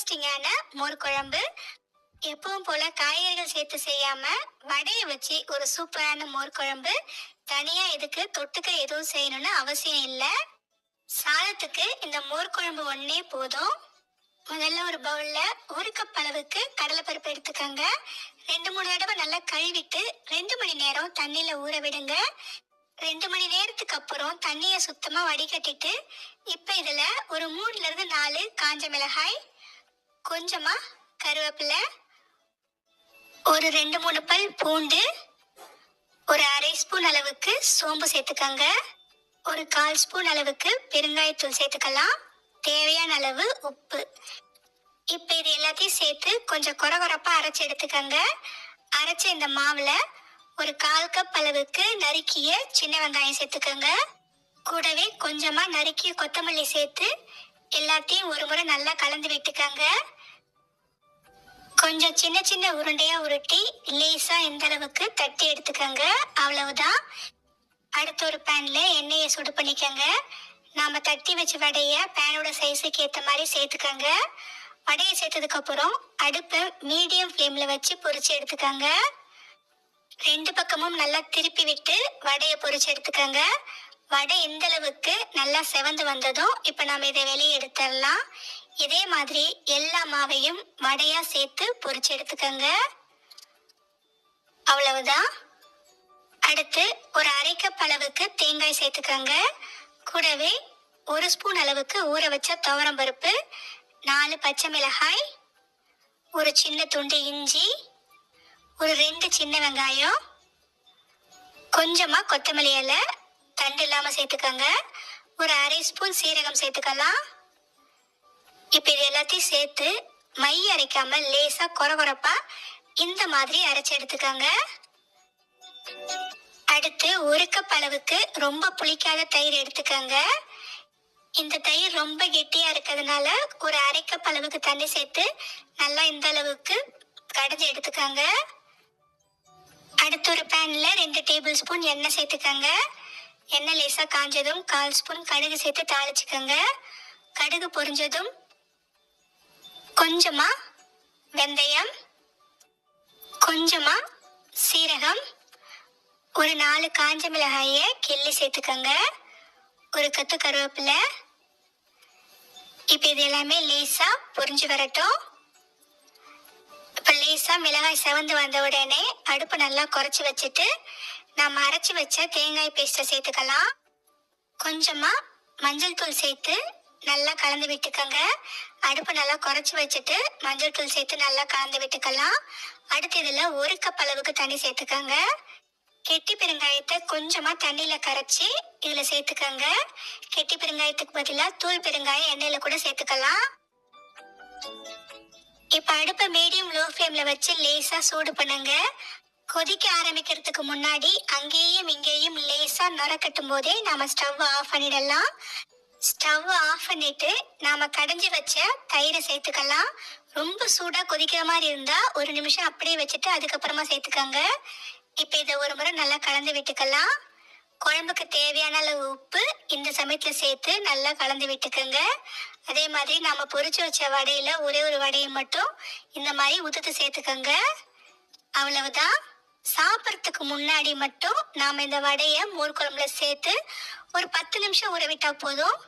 இன்ட்ரெஸ்டிங்கான மோர் குழம்பு எப்பவும் போல காய்கறிகள் சேர்த்து செய்யாம வடையை வச்சு ஒரு சூப்பரான மோர் குழம்பு. தனியா இதுக்கு தொட்டுக்க எதுவும் செய்யணும்னு அவசியம் இல்லை. சாதத்துக்கு இந்த மோர் குழம்பு ஒன்னே போதும். முதல்ல ஒரு பவுல்ல ஒரு கப் அளவுக்கு கடலைப்பருப்பு எடுத்துக்கோங்க. ரெண்டு மூணு தடவை நல்லா கழுவிட்டு ரெண்டு மணி நேரம் தண்ணியில ஊற விடுங்க. ரெண்டு மணி நேரத்துக்கு அப்புறம் தண்ணியை சுத்தமா வடிகட்டிட்டு இப்ப இதுல ஒரு மூணுல இருந்து நாலு காஞ்ச மிளகாய் கொஞ்சமா கருவேப்பிலை ஒரு ரெண்டு மூணு பல் பூண்டு ஒரு அரை ஸ்பூன் அளவுக்கு சோம்பு சேர்த்துக்கோங்க. ஒரு கால் ஸ்பூன் அளவுக்கு பெருங்காயத்தூள் சேர்த்துக்கலாம். தேவையான அளவு உப்பு. இப்போ இது எல்லாத்தையும் சேர்த்து கொஞ்சம் குறை குறைப்பா அரைச்சி எடுத்துக்கோங்க. அரைச்ச இந்த மாவுல ஒரு கால் கப் அளவுக்கு நறுக்கிய சின்ன வெங்காயம் சேர்த்துக்கோங்க. கூடவே கொஞ்சமா நறுக்கிய கொத்தமல்லி சேர்த்து எல்லாத்தையும் ஒரு முறை நல்லா கலந்து விட்டுக்கோங்க கொஞ்சம் சின்ன சின்ன உருண்டையா உருட்டி லேசா இந்த அளவுக்கு தட்டி எடுத்துக்கோங்க. அவ்வளவுதான். அடுத்து ஒரு பேன்ல எண்ணெயை சுடு பண்ணிக்கோங்க. நாம தட்டி வச்ச வடைய பேனோட சைஸுக்கு ஏத்த மாதிரி சேர்த்துக்கோங்க. வடையை சேர்த்ததுக்கு அப்புறம் அடுப்பை மீடியம் ஃப்ளேம்ல வச்சு பொரிச்சு எடுத்துக்கோங்க. ரெண்டு பக்கமும் நல்லா திருப்பி விட்டு வடையை பொரிச்சு எடுத்துக்கோங்க. வடை எந்த அளவுக்கு நல்லா செவந்து வந்ததும் இப்போ நம்ம இதை வெளியே எடுத்துடலாம். இதே மாதிரி எல்லா மாவையும் வடையாக சேர்த்து பொரிச்சு எடுத்துக்கோங்க. அவ்வளவுதான். அடுத்து ஒரு அரை கப் அளவுக்கு தேங்காய் சேர்த்துக்கோங்க. கூடவே ஒரு ஸ்பூன் அளவுக்கு ஊற வச்ச துவரம் பருப்பு நாலு பச்சை மிளகாய் ஒரு சின்ன துண்டு இஞ்சி ஒரு ரெண்டு சின்ன வெங்காயம் கொஞ்சமாக கொத்தமல்லி இலை தண்டு இல்லாம சேர்த்துக்கோங்க. ஒரு அரை ஸ்பூன் சீரகம் சேர்த்துக்கலாம். இப்போ இது எல்லாத்தையும் சேர்த்து மை அரைக்காம லேசா கொர கொரப்பா இந்த மாதிரி அரைச்சி எடுத்துக்கோங்க. அடுத்து ஒரு கப் அளவுக்கு ரொம்ப புளிக்காத தயிர் எடுத்துக்கோங்க. இந்த தயிர் ரொம்ப கெட்டியா இருக்கிறதுனால ஒரு அரை கப் அளவுக்கு தண்ணி சேர்த்து நல்லா இந்த அளவுக்கு கடைஞ்சி எடுத்துக்கோங்க. அடுத்து ஒரு பேன்ல ரெண்டு டேபிள் ஸ்பூன் எண்ணெய் சேர்த்துக்கோங்க. எண்ணெய் லேசாக காஞ்சதும் கால் ஸ்பூன் கடுகு சேர்த்து தாளிச்சுக்கோங்க. கடுகு பொரிஞ்சதும் கொஞ்சமா வெந்தயம் கொஞ்சமா சீரகம் ஒரு நாலு காஞ்ச மிளகாயை கிள்ளி சேர்த்துக்கோங்க. ஒரு கத்து கருவேப்பிலை. இப்போ இது எல்லாமே லேசாக பொரிஞ்சு வரட்டும். இப்போ லேசாக மிளகாய் செவந்து வந்த உடனே அடுப்பை நல்லா குறைச்சி வச்சுட்டு நம்ம அரைச்சி வச்ச தேங்காய் பேஸ்ட்டை சேர்த்துக்கலாம். கொஞ்சமா மஞ்சள் தூள் சேர்த்து நல்லா கலந்து விட்டுக்கோங்க. அடுப்பு நல்லா குறைச்சி வச்சுட்டு மஞ்சள் தூள் சேர்த்து நல்லா கலந்து விட்டுக்கலாம். அடுத்து இதில் ஒரு கப் அளவுக்கு தண்ணி சேர்த்துக்கோங்க. கெட்டி பெருங்காயத்தை கொஞ்சமா தண்ணியில கரைச்சி இதுல சேர்த்துக்கோங்க. கெட்டி பெருங்காயத்துக்கு பதிலாக தூள் பெருங்காயம் எண்ணெயில கூட சேர்த்துக்கலாம். இப்ப அடுப்பை மீடியம் லோ ஃப்ளேம்ல வச்சு லேசா சூடு பண்ணுங்க. கொதிக்க ஆரம்பிக்கிறதுக்கு முன்னாடி அங்கேயும் இங்கேயும் லேசா நுர கட்டும் போதே நாம ஸ்டவ் ஆஃப் பண்ணிடலாம். ஸ்டவ் ஆஃப் பண்ணிட்டு நாம கடைஞ்சி வச்ச தயிரை சேர்த்துக்கலாம். ரொம்ப சூடா கொதிக்கிற மாதிரி இருந்தா ஒரு நிமிஷம் அப்படியே வச்சுட்டு அதுக்கப்புறமா சேர்த்துக்கோங்க. இப்போ இதை ஒரு முறை நல்லா கலந்து விட்டுக்கலாம். குழம்புக்கு தேவையான அளவு உப்பு இந்த சமயத்துல சேர்த்து நல்லா கலந்து விட்டுக்கோங்க. அதே மாதிரி நாம பொரிச்சு வச்ச வடையில ஒரே ஒரு வடையை மட்டும் இந்த மாதிரி உதுத்து சேர்த்துக்கோங்க. அவ்வளவுதான். சாப்பிட்றதுக்கு முன்னாடி மட்டும் நாம் இந்த வடையை மோர் குழம்புல சேர்த்து ஒரு பத்து நிமிஷம் ஊற போதும்.